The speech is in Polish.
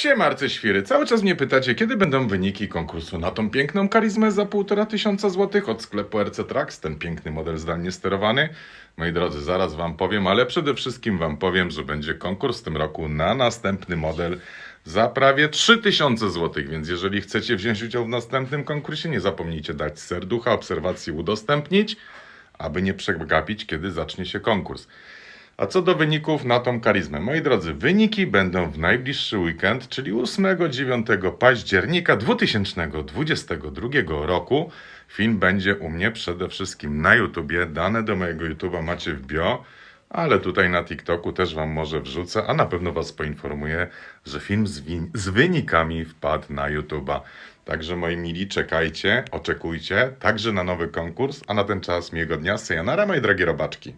Siemarcy świry, cały czas mnie pytacie, kiedy będą wyniki konkursu na tą piękną karizmę za półtora tysiąca złotych od sklepu RC Trax, ten piękny model zdalnie sterowany. Moi drodzy, zaraz wam powiem, ale przede wszystkim wam powiem, że będzie konkurs w tym roku na następny model za prawie 3000 złotych, więc jeżeli chcecie wziąć udział w następnym konkursie, nie zapomnijcie dać serducha, obserwacji udostępnić, aby nie przegapić, kiedy zacznie się konkurs. A co do wyników na tą karizmę. Moi drodzy, wyniki będą w najbliższy weekend, czyli 8-9 października 2022 roku. Film będzie u mnie przede wszystkim na YouTubie. Dane do mojego YouTuba macie w bio, ale tutaj na TikToku też Wam może wrzucę, a na pewno Was poinformuję, że film z, z wynikami wpadł na YouTuba. Także moi mili, czekajcie, oczekujcie także na nowy konkurs, a na ten czas miłego dnia. Sayonara, moje drogie robaczki.